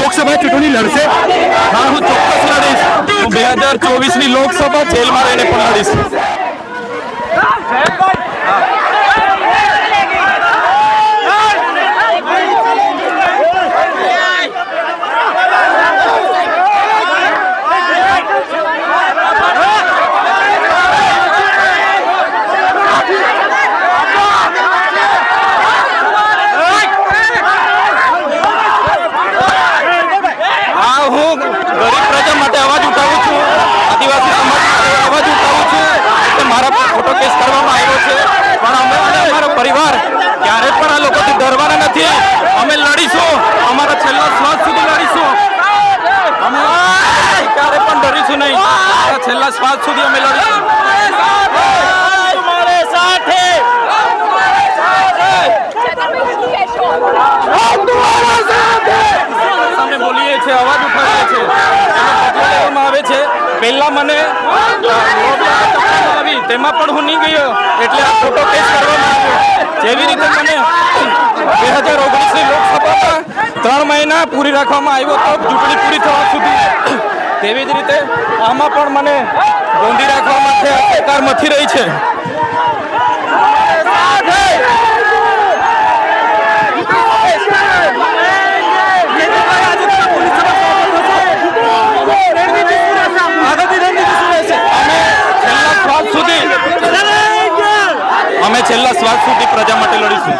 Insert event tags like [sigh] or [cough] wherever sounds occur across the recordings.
લોકસભા ચૂંટણી લડશે? હા, હું ચોક્કસ લડીશ. હું બે હજાર ચોવીસની લોકસભા જેલમાં રહીને પણ લડીશ હા હું ગરીબ પ્રજા માટે અવાજ ઉઠાવું છું આદિવાસી સમાજ માટે અવાજ ઉઠાવું છું કે મારા પર ખોટો કેસ કરવામાં આવ્યો છે પણ અમે અને અમારો પરિવાર ક્યારે પણ આ લોકોથી નથી અમે લડીશું. અમારા છેલ્લા શ્વાસ સુધી લડીશું. અમે ક્યારે પણ ડરીશું નહીં. છેલ્લા શ્વાસ સુધી અમે લડીશું. સામે બોલીએ છીએ, અવાજ ઉઠાવીએ છીએ. લેવામાં આવે છે. પહેલા મને આવી, તેમાં પણ હું નહીં ગયો, એટલે આ ખોટો કેસ કરવામાં આવ્યો. જેવી રીતે મને બે હજાર ઓગણીસની લોકસભામાં ત્રણ મહિના પૂરી રાખવામાં આવ્યો, તો ચૂંટણી પૂરી થવા સુધી. તેવી જ રીતે આમાં પણ મને ગોંધી રાખવા માટે સરકાર મથી રહી છે અમે છેલ્લા શ્વાસ સુધી અમે છેલ્લા શ્વાસ સુધી પ્રજા માટે લડીશું.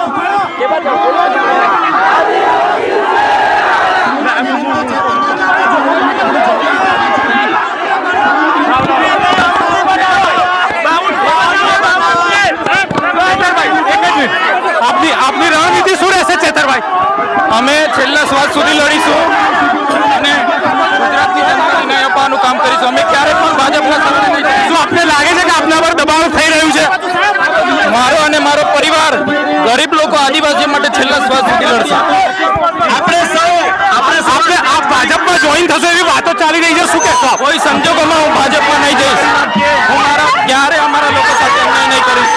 આપની આપની રણનીતિ શું રહેશે, ચેતરભાઈ? અમે છેલ્લા શ્વાસ સુધી લડીશું અને ગુજરાતની જનતાને ન્યાય અપાવવાનું કામ કરીશું. અમે ક્યારે પણ ભાજપના શું આપને લાગે છે કે આપના પર દબાણ થઈ રહ્યું છે? મારો અને મારો પરિવાર ગરીબ લોકો આદિવાસીઓ માટે છેલ્લા શ્વાસ સુધી લડશે. આપણે સૌ આપણે આપણે આ ભાજપમાં જોઈન થશે એવી વાતો ચાલી રહી છે શું કહેશો કોઈ સંજોગોમાં હું ભાજપમાં નહીં જઈશ. હું મારા ક્યારે અમારા લોકો સાથે અન્યાય નહીં કરીશ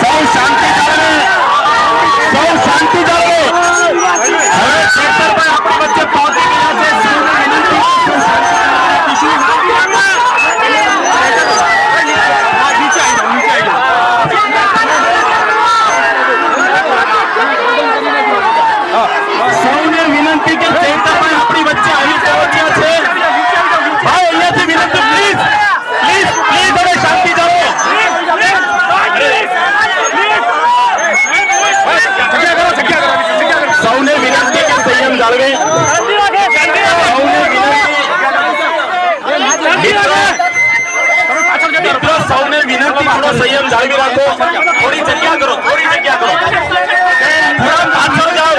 સૌ શાંતિ જાળવે સૌ શાંતિ જાળવે હવે ચેતરભાઈ આપણી વચ્ચે પહોંચી ગયા છે સૌને વિનંતી સૌને વિનંતી કે ચેતરભાઈ આપણી વચ્ચે આવી પહોંચ્યા છે ભાઈ અહીંયાથી વિનંતી પ્લીઝ પ્લીઝ પ્લીઝ હવે શાંતિ જાળવો સૌને વિનંતી કે સંયમ જાળવે સૌને વિનંતી મિત્રો મિત્રો સૌને વિનંતી થોડો સંયમ જાળવી રાખો. થોડી જગ્યા કરો થોડી જગ્યા કરો. પાછળ જાઓ.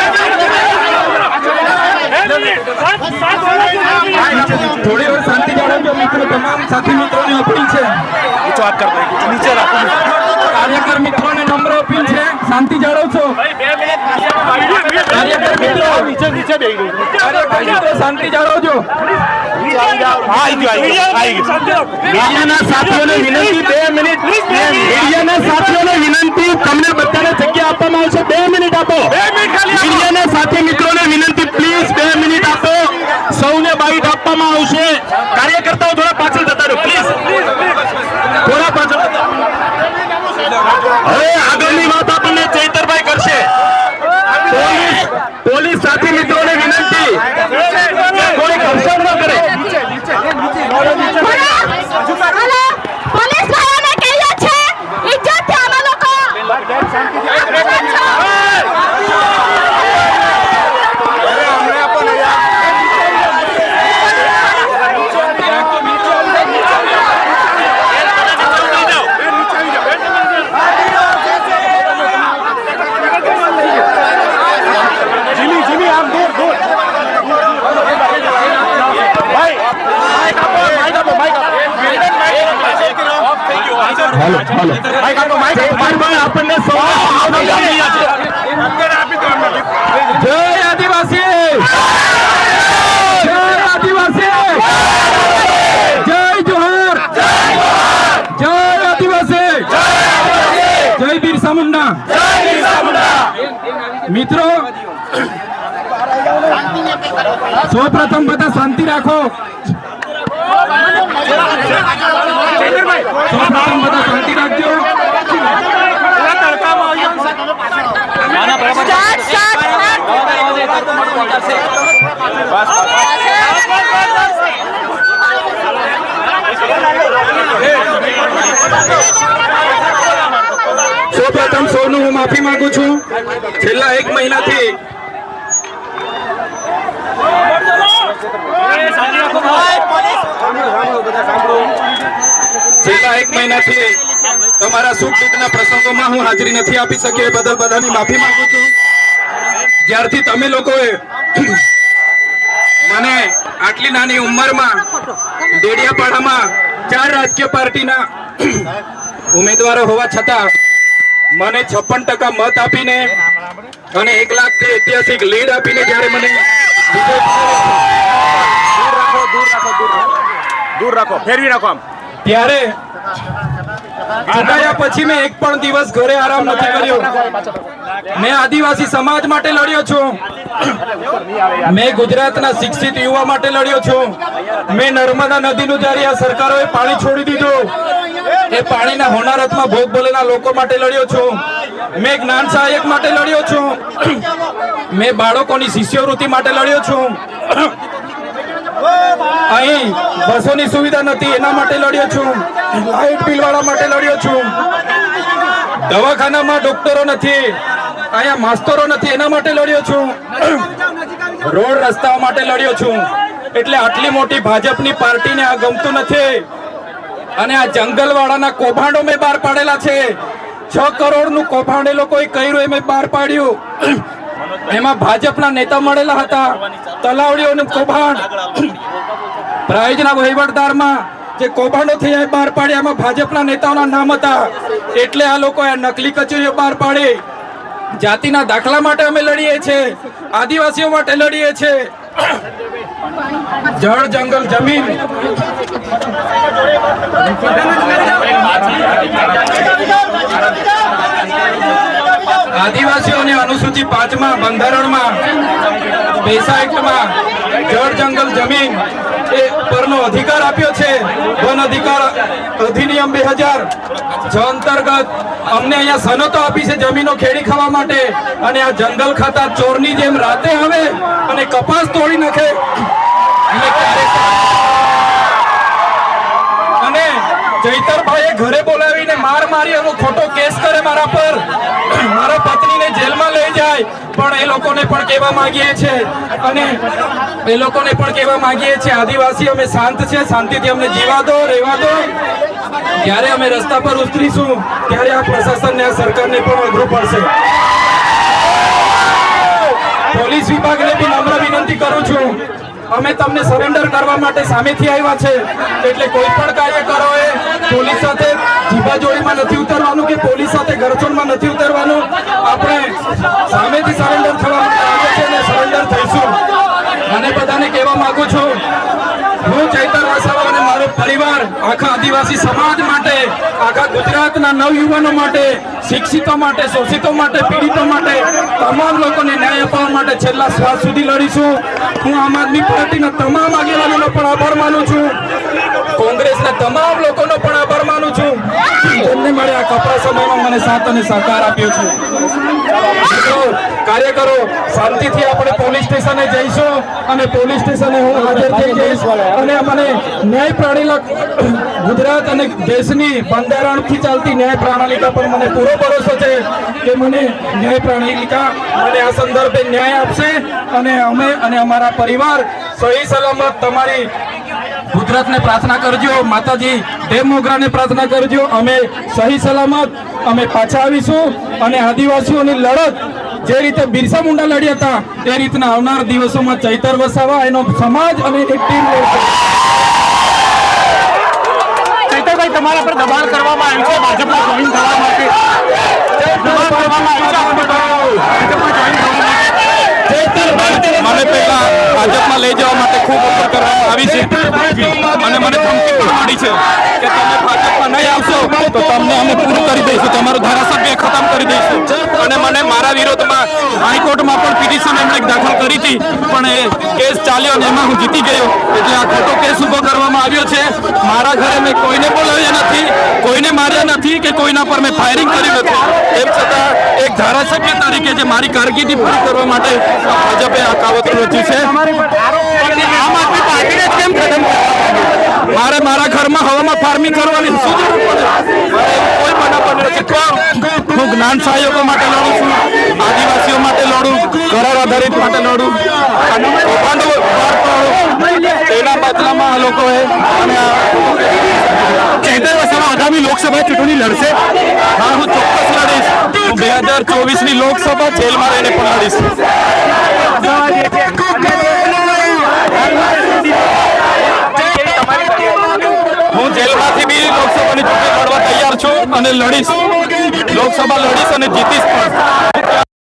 થોડી વાર શાંતિ જાળવજો મિત્રો. તમામ સાથી મિત્રોને અપીલ છે. નીચે વાત કર નીચે રાખો કાર્યકર મિત્રોને નમ્ર અપીલ છે. શાંતિ જાળવશો. નીચે નીચે કાર્યકર મિત્રો શાંતિ જાળવજો મીડિયાના સાથીઓને વિનંતી બે મિનિટ મીડિયાના સાથીઓને વિનંતી, તમને બધાને જગ્યા આપવામાં આવશે. બે મિનિટ આપો મીડિયાના સાથી મિત્રોને વિનંતી પ્લીઝ બે મિનિટ આપો સૌને બાઈટ આપવામાં આવશે કાર્યકર્તાઓ થોડા પાછળ જતા રહો પ્લીઝ થોડા પાછળ હવે આગળની વાત આપણને ચૈતરભાઈ કરશે પોલીસ પોલીસ સાથી મિત્રોને વિનંતી કોઈ ઘર્ષણ ન કરે પોલીસ વાળાને કહીએ છે ઇજ્જતથી અમે લોકો ચૈતરભાઈ આપણને સૌને જય આદિવાસી જય આદિવાસી જય જોહર જય આદિવાસી બિરસા મુંડા મિત્રો સૌ પ્રથમ બધા શાંતિ રાખો. સૌ પ્રથમ બધા શાંતિ રાખજો. પ્રથમ સૌનું હું માફી માંગુ છું. છેલ્લા એક મહિનાથી છેલ્લા એક મહિનાથી તમારા સુખ દુઃખના પ્રસંગોમાં હું હાજરી નથી આપી શક્યો, એ બદલ બધાની માફી માંગુ છું. જ્યારથી તમે લોકોએ મને આટલી નાની ઉંમરમાં ડેડિયાપાડામાં ચાર રાજકીય પાર્ટીના ઉમેદવારો હોવા છતાં મને છપ્પન ટકા મત આપીને અને એક લાખથી ઐતિહાસિક લીડ આપીને જ્યારે મને દૂર રાખો ફેરવી રાખો આમ. ત્યારે ચૂંટાયા પછી મેં એક પણ દિવસ ઘરે આરામ નથી કર્યો. મેં આદિવાસી સમાજ માટે લડ્યો છું. મેં ગુજરાતના શિક્ષિત યુવા માટે લડ્યો છું. મેં નર્મદા નદીનું જ્યારે આ સરકારોએ પાણી છોડી દીધું એ પાણીના હોનારતમાં ભોગ બોલેલા લોકો માટે લડ્યો છું. મેં જ્ઞાન સહાયક માટે લડ્યો છું. મેં બાળકોની શિષ્યવૃત્તિ માટે લડ્યો છું. અહીં બસોની સુવિધા નથી, એના માટે લડ્યો છું. લાઇટ બિલવાળા માટે લડ્યો છું. દવાખાનામાં ડોક્ટરો નથી, અહીંયા માસ્તરો નથી, એના માટે લડ્યો છું. રોડ રસ્તાઓ માટે લડ્યો છું. એટલે આટલી મોટી ભાજપની પાર્ટીને આ ગમતું નથી. અને આ જંગલવાળાના કૌભાંડો મેં બહાર પાડેલા છે. છ કરોડનું કૌભાંડ એ લોકોએ કર્યું મેં બહાર પાડ્યું. એમાં ભાજપના નેતા મળેલા હતા. તલાવડીઓનું કૌભાંડ. પ્રાયોજના વહીવટદારમાં જે કૌભાંડો થયા એ બહાર પાડ્યા. એમાં ભાજપના નેતાઓના નામ હતા. એટલે આ લોકોએ આ નકલી કચેરીઓ બહાર પાડી. જાતિના દાખલા માટે અમે લડીએ છીએ. આદિવાસીઓ માટે લડીએ છીએ. જળ જંગલ જમીન. આદિવાસીઓને અનુસૂચિ પાંચમાં બંધારણમાં પૈસા એક્ટમાં જળ જંગલ જમીન. પરનો અધિકાર આપ્યો છે. વન અધિકાર અધિનિયમ બે હજાર અંતર્ગત અમને અહીંયા સનતો આપી છે જમીનો ખેડી ખાવા માટે. અને આ જંગલ ખાતા ચોરની જેમ રાતે આવે અને કપાસ તોડી નાખે. અને અને ઘરે બોલાવીને માર મારી એનો ખોટો કેસ કરે મારા પર. મારા પત્નીને જેલમાં લઈ જાય. પણ એ લોકોને પણ કહેવા માંગીએ છીએ. અને એ લોકોને પણ કહેવા માંગીએ છીએ, આદિવાસી અમે શાંત છે, શાંતિથી અમને જીવા દો, રહેવા દો. જ્યારે અમે રસ્તા પર ઉતરીશું, ત્યારે આ પ્રશાસનને, આ સરકારને પણ અઘરું પડશે. પોલીસ વિભાગને બી નમ્ર વિનંતી કરું છું. અમે તમને સરેન્ડર કરવા માટે સામેથી આવ્યા છે. એટલે કોઈ પણ કાર્યકરોએ પોલીસ સાથે જીબાજોડીમાં નથી ઉતરવાનું કે પોલીસ સાથે ગરચોણમાં નથી ઉતરવાનું. આપણે સામેથી સરેન્ડર થવા માટે આવે છે અને સરેન્ડર થઈશું. અને બધાને કહેવા માંગુ છું હું ચૈતર વસાવા અને મારો પરિવાર આખા આદિવાસી સમાજ માટે, આખા ગુજરાતના નવયુવાનો માટે, શિક્ષિતો માટે, શોષિતો માટે, પીડિતો માટે, તમામ લોકોને ન્યાય અપાવવા માટે છેલ્લા શ્વાસ સુધી લડીશું. હું આમ આદમી પાર્ટીના તમામ આગેવાનોનો પણ આભાર માનું છું. કોંગ્રેસના તમામ લોકોનો પણ આભાર માનું છું. જેમને મારે આ કપરા મને સાથ અને સહકાર આપ્યો છે. કાર્યકરો શાંતિથી આપણે પોલીસ સ્ટેશને જઈશું અને પોલીસ સ્ટેશને હું હાજર થઈ જઈશ. અને મને ન્યાય પ્રણાલી [coughs] ગુજરાત અને દેશની બંધારણથી ચાલતી ન્યાય પ્રણાલિકા પર મને પૂરો ભરોસો છે કે મને ન્યાય પ્રણાલિકા મને આ સંદર્ભે ન્યાય આપશે. અને અમે અને અમારા પરિવાર સહી સલામત તમારી ગુજરાતને પ્રાર્થના કરજો માતાજી દેવ મોગરાને પ્રાર્થના કરજો. અમે સહી સલામત અમે પાછા આવીશું અને આદિવાસીઓની લડત જે રીતે બિરસા મુંડા લડ્યા હતા તે રીતના આવનાર દિવસોમાં ચૈતર વસાવા એનો સમાજ અને એક ટીમ ચૈતરભાઈ તમારા પર દબાણ કરવામાં આવ્યું છે? ભાજપમાં જોઈન થવા માટે? દબાણ કરવામાં આવ્યું છે? મને પહેલા ભાજપમાં લઈ જવા માટે ખૂબ કરવામાં આવી છે. અને મને ધમકી પણ મળી છે કે તમે ભાજપમાં નહીં આવશો તો તમને અમે પૂરું કરી દઈશું. તમારું ધારાસભ્ય ખતમ કરી દઈશું. અને મને મારા વિરોધમાં હાઈકોર્ટમાં પણ પિટિશન એમણે દાખલ કરી હતી. પણ એ કેસ ચાલ્યો અને એમાં હું જીતી ગયો. એટલે આ ખોટો કેસ ઊભો કરવામાં આવ્યો છે. મારા ઘરે મેં કોઈને બોલાવ્યા નથી કોઈને માર્યા નથી કે કોઈના પર મેં ફાયરિંગ કર્યું નથી. તેમ છતાં એક ધારાસભ્ય તરીકે જે મારી કારકિર્દી પૂરી કરવા માટે ભાજપે આ કાવતરું રચ્યું છે આમ આદમી પાર્ટીને જ કેમ ખતમ કરવા મારે મારા ઘરમાં હવામાં કરવાની કોઈ પણ હું જ્ઞાન સહયોગો માટે લડું છું, આદિવાસીઓ માટે લડું કરાર આધારિત માટે લડું. અને તેના બદલામાં આ લોકોએ અને ચેતર વસાવા આગામી લોકસભા ચૂંટણી લડશે. હા, હું ચોક્કસ લડીશ. હું બે હજાર ચોવીસની લોકસભા જેલમાં રહીને પણ લડીશ. હું જેલમાંથી બી લોકસભાની ચૂંટણી લડવા તૈયાર છું અને લડીશ. લોકસભા લડીશ અને જીતીશ પણ.